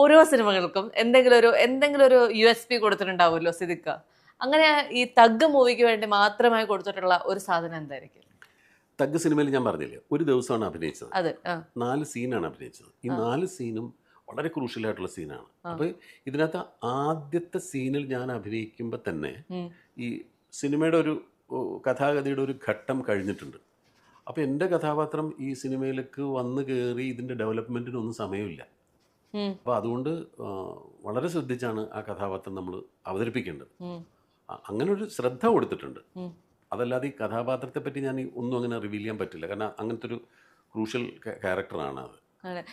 ഓരോ സിനിമകൾക്കും എന്തെങ്കിലും ഒരു എന്തെങ്കിലും ഒരു യു എസ് പി കൊടുത്തിട്ടുണ്ടാവുമല്ലോ സിദിക്ക അങ്ങനെ ഈ തഗ് മൂവിക്ക് വേണ്ടി മാത്രമായി കൊടുത്തിട്ടുള്ള ഒരു സാധനം എന്തായിരിക്കും? തഗ് സിനിമയിൽ ഞാൻ പറഞ്ഞില്ലേ ഒരു ദിവസമാണ് അഭിനയിച്ചത്. അതെ നാല് സീനാണ് അഭിനയിച്ചത്. ഈ നാല് സീനും വളരെ ക്രൂഷ്യലായിട്ടുള്ള സീനാണ്. അപ്പോൾ ഇതിനകത്ത് ആദ്യത്തെ സീനിൽ ഞാൻ അഭിനയിക്കുമ്പോൾ തന്നെ ഈ സിനിമയുടെ ഒരു കഥാഗതിയുടെ ഒരു ഘട്ടം കഴിഞ്ഞിട്ടുണ്ട്. അപ്പോൾ എന്റെ കഥാപാത്രം ഈ സിനിമയിലേക്ക് വന്നു കയറി ഇതിന്റെ ഡെവലപ്മെന്റിനൊന്നും സമയമില്ല. അപ്പോൾ അതുകൊണ്ട് വളരെ ശ്രദ്ധിച്ചാണ് ആ കഥാപാത്രം നമ്മൾ അവതരിപ്പിക്കേണ്ടത്. അങ്ങനെ ഒരു ശ്രദ്ധ കൊടുത്തിട്ടുണ്ട്. അതല്ലാതെ ഈ കഥാപാത്രത്തെ പറ്റി ഞാൻ ഒന്നും അങ്ങനെ റിവീൽ ചെയ്യാൻ പറ്റില്ല. കാരണം അങ്ങനത്തെ ഒരു ക്രൂഷ്യൽ ക്യാരക്ടറാണ് അത്.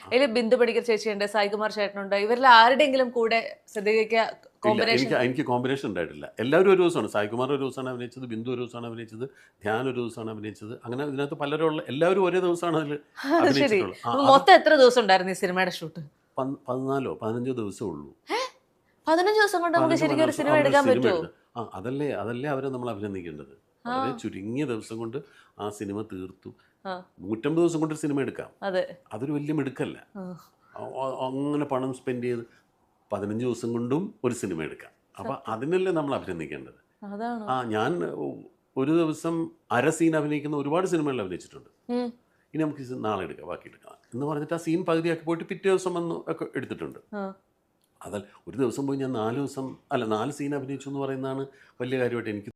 അതിൽ ബിന്ദു പണിക്കർ ചേച്ചിയുണ്ട് സായികുമാർ ചേട്ടനുണ്ട്. ഇവരിൽ ആരുടെയെങ്കിലും കൂടെ എനിക്ക് എനിക്ക് കോമ്പിനേഷൻ ഉണ്ടായിട്ടില്ല. എല്ലാവരും ഒരു ദിവസമാണ്. സായികുമാർ ഒരു ദിവസമാണ് അഭിനയിച്ചത് ബിന്ദു ഒരു ദിവസമാണ് അഭിനയിച്ചത് ധ്യാൻ ഒരു ദിവസമാണ് അഭിനയിച്ചത്. അങ്ങനെ ഇതിനകത്ത് പലരും എല്ലാവരും ഒരേ ദിവസമാണ് അതിൽ മൊത്തം എത്ര ദിവസം ഉണ്ടായിരുന്നു ഈ സിനിമയുടെ ഷൂട്ട് പതിനാലോ പതിനഞ്ചോ ദിവസമേ ഉള്ളൂ. പതിനഞ്ച് ദിവസം കൊണ്ട് നമുക്ക് ശരിക്കും ഒരു സിനിമ എടുക്കാൻ പറ്റുമോ ആ അതല്ലേ അതല്ലേ അവരെ നമ്മൾ അഭിനന്ദിക്കേണ്ടത്. വളരെ ചുരുങ്ങിയ ദിവസം കൊണ്ട് ആ സിനിമ തീർത്തു. നൂറ്റമ്പത് ദിവസം കൊണ്ട് ഒരു സിനിമ എടുക്കാം. അതെ. അതൊരു വലിയ മിടുക്കല്ല. അങ്ങനെ പണം സ്പെൻഡ് ചെയ്ത് പതിനഞ്ച് ദിവസം കൊണ്ടും ഒരു സിനിമ എടുക്കാം. അപ്പം അതിനല്ലേ നമ്മൾ അഭിനന്ദിക്കേണ്ടത്. ആ ഞാൻ ഒരു ദിവസം അര സീൻ അഭിനയിക്കുന്ന ഒരുപാട് സിനിമകളിൽ അഭിനയിച്ചിട്ടുണ്ട്. ഇനി നമുക്ക് നാളെ എടുക്കാം ബാക്കി എടുക്കാം. എന്ന് പറഞ്ഞിട്ട് ആ സീൻ പകുതിയാക്കി പോയിട്ട് പിറ്റേ ദിവസം വന്ന് ഒക്കെ എടുത്തിട്ടുണ്ട്. അതല്ല ഒരു ദിവസം പോയി ഞാൻ നാല് ദിവസം അല്ല നാല് സീൻ അഭിനയിച്ചു എന്ന് പറയുന്നതാണ് വലിയ കാര്യമായിട്ട് എനിക്ക്